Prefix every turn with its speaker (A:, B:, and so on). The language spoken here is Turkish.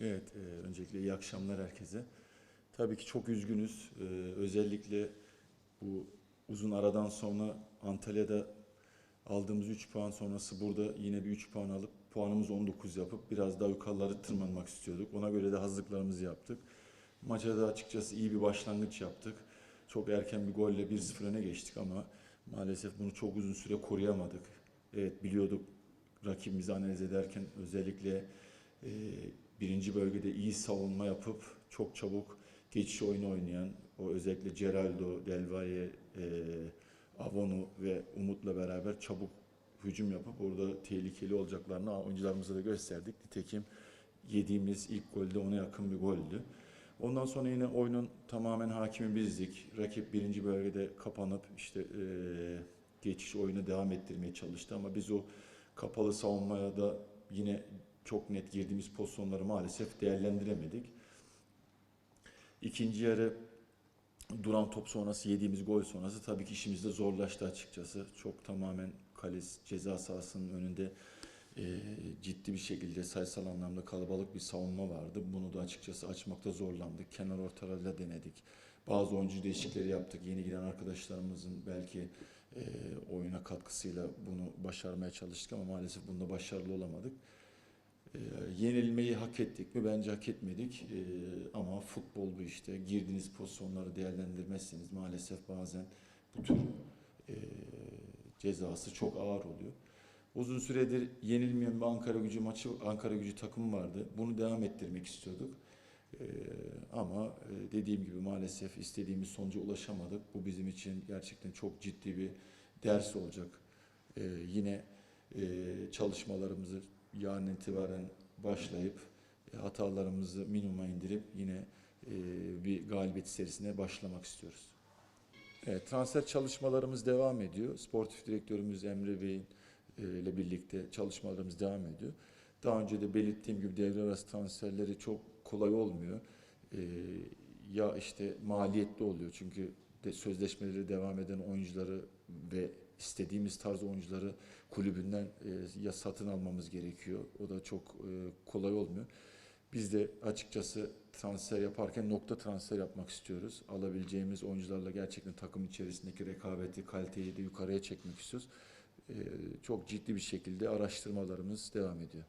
A: Evet, e, öncelikle iyi akşamlar herkese. Tabii ki çok üzgünüz. E, özellikle bu uzun aradan sonra Antalya'da aldığımız 3 puan sonrası burada yine bir 3 puan alıp puanımız 19 yapıp biraz daha yukarıları tırmanmak istiyorduk. Ona göre de hazırlıklarımızı yaptık. Maça da açıkçası iyi bir başlangıç yaptık. Çok erken bir golle 1-0 öne geçtik ama maalesef bunu çok uzun süre koruyamadık. Evet biliyorduk rakibimizi analiz ederken özellikle e, birinci bölgede iyi savunma yapıp çok çabuk geçiş oyunu oynayan o özellikle Geraldo, Delvaye, e, Avonu ve Umut'la beraber çabuk hücum yapıp orada tehlikeli olacaklarını oyuncularımıza da gösterdik. Nitekim yediğimiz ilk golde ona yakın bir goldü. Ondan sonra yine oyunun tamamen hakimi bizdik. Rakip birinci bölgede kapanıp işte e, geçiş oyunu devam ettirmeye çalıştı ama biz o kapalı savunmaya da yine çok net girdiğimiz pozisyonları maalesef değerlendiremedik. İkinci yarı duran top sonrası yediğimiz gol sonrası tabii ki işimiz de zorlaştı açıkçası. Çok tamamen kales ceza sahasının önünde e, ciddi bir şekilde sayısal anlamda kalabalık bir savunma vardı. Bunu da açıkçası açmakta zorlandık. Kenar ortalarıyla denedik. Bazı oyuncu değişiklikleri yaptık. Yeni giren arkadaşlarımızın belki e, oyuna katkısıyla bunu başarmaya çalıştık ama maalesef bunda başarılı olamadık. E, yenilmeyi hak ettik mi? Bence hak etmedik. E, ama futbol bu işte. Girdiğiniz pozisyonları değerlendirmezseniz maalesef bazen bu tür e, cezası çok ağır oluyor. Uzun süredir yenilmeyen bir Ankara gücü maçı, Ankara gücü takımı vardı. Bunu devam ettirmek istiyorduk. Ee, ama e, dediğim gibi maalesef istediğimiz sonuca ulaşamadık. Bu bizim için gerçekten çok ciddi bir ders olacak. Ee, yine e, çalışmalarımızı yarın itibaren başlayıp e, hatalarımızı minimuma indirip yine e, bir galibiyet serisine başlamak istiyoruz. Evet, transfer çalışmalarımız devam ediyor. Sportif direktörümüz Emre Bey'in e, ile birlikte çalışmalarımız devam ediyor. Daha önce de belirttiğim gibi devre arası transferleri çok kolay olmuyor. Ya işte maliyetli oluyor çünkü de sözleşmeleri devam eden oyuncuları ve istediğimiz tarz oyuncuları kulübünden e, ya satın almamız gerekiyor. O da çok e, kolay olmuyor. Biz de açıkçası transfer yaparken nokta transfer yapmak istiyoruz. Alabileceğimiz oyuncularla gerçekten takım içerisindeki rekabeti, kaliteyi de yukarıya çekmek istiyoruz. Ee, çok ciddi bir şekilde araştırmalarımız devam ediyor.